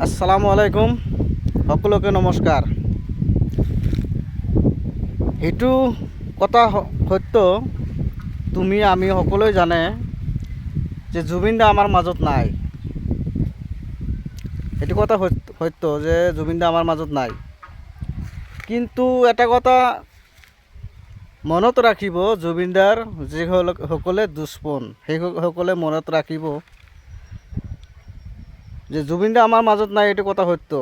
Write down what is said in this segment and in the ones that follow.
আসসালামু আলাইকুম। সকলোকে নমস্কাৰ সেইটো কথা সত্য। তুমি, আমি, সকলোৱে জানে যে জুবিন দা আমাৰ মাজত নাই। সেইটো কথা সত্য- যে জুবিন দা আমাৰ মাজত নাই। কিন্তু এটা কথা মনত ৰাখিব জুবিনদাৰ যিসকলে দুষ্পন সেই সকলে মনত ৰাখিব যে জুবিন দা আমাৰ মাজত নাই, এইটো কথা সত্য।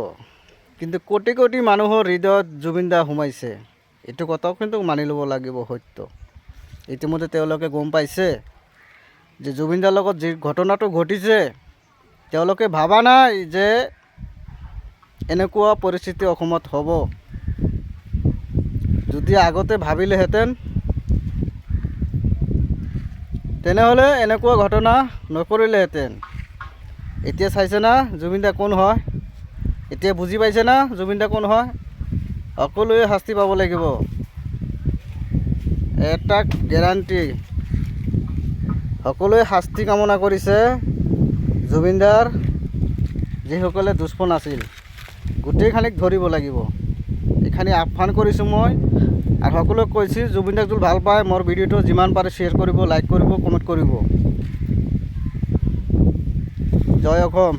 কিন্তু কোটি কোটি মানুহৰ হৃদয়ত জুবিন দা সোমাইছে। এইটো কথাও কিন্তু মানি ল'ব লাগিব, সত্য। ইতিমধ্যে তেওঁলোকে গম পাইছে যে জুবিন দাৰ লগত যি ঘটনাটো ঘটিছে, তেওঁলোকে ভবা নাই যে এনেকুৱা পৰিস্থিতি অসমত হ'ব। যদি আগতে ভাবিলেহেঁতেন, তেনেহ'লে এনেকুৱা ঘটনা নকৰিলেহেঁতেন। এতিয়া চাইছে না, জুবিন দা কোন হয়? এতিয়া বুজি পাইছে না, জুবিন দা কোন হয়? সকলোৱে শাস্তি পাব লাগিব। এটা গেৰাণ্টি সকলোৱে শাস্তি কামনা কৰিছে জুবিন দাৰ, যিসকলে দুষ্পন আছিল। গোটেইখিনিক ধৰিব লাগিব। এইখিনি আহ্বান কৰিছোঁ মই আৰু সকলোকে কৈছোঁ, জুবিন দাক ভালো পায়, মোৰ ভিডিঅ'টো যিমান পাৰে শ্বেয়াৰ কৰিব লাইক কৰিব কমেণ্ট কৰিব। জয় অকম